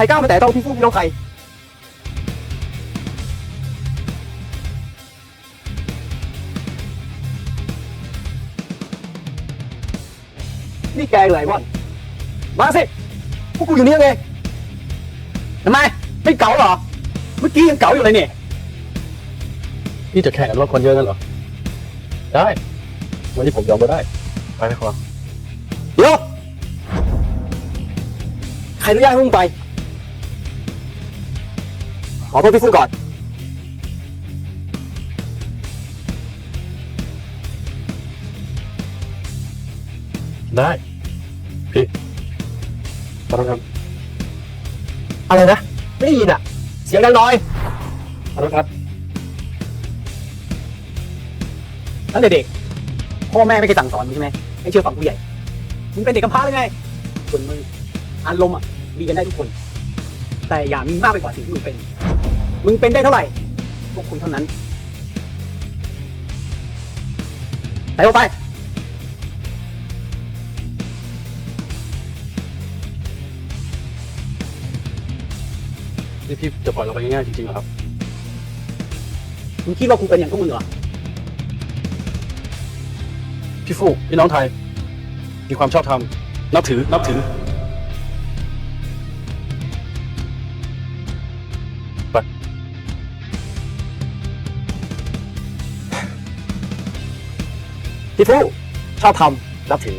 รกล้ามาแต่ต้องพี่ฟูพี่น้องใครนี่แกอะไรวะมาสิพวกกูอยู่นี่ไงทำไมไม่เก๋าเหรอ เมื่อกี้ยังเก๋าอยู่เลยเนี่ยนี่จะแข่งกันว่าคนเยอะกันเหรอ ได้ วันนี้ผมยอมก็ได้ ไปไหมครับเดี๋ยวใครอนุญาตให้มึงไป ขอโทษพี่ฟูก่อน ได้ พี่ขอโทษครับอะไรนะ ไม่ได้ยินอะ เสียงดังหน่อยขอโทษครับตั้งแต่เด็กพ่อแม่ไม่เคยสั่งสอนมึงใช่ไหมให้เชื่อฟังผู้ใหญ่มึงเป็นเด็กกำพร้าหรือไงส่วนมึงอารมณ์อะมีกันได้ทุกคน แต่อย่ามีมากไปกว่าสิ่งที่มึงเป็น มึงเป็นได้เท่าไหร่พวกคุณเท่านั้นไปออกไปนี่พี่จะปล่อยเราไปง่ายๆจริงๆเหรอครับ มึงคิดว่ากูเป็นอย่างพวกมึงเหรอ พี่ฟูพี่น้องไทย มีความชอบธรรมนับถือ นับถือ พี่ฟูชอบทำนับถือ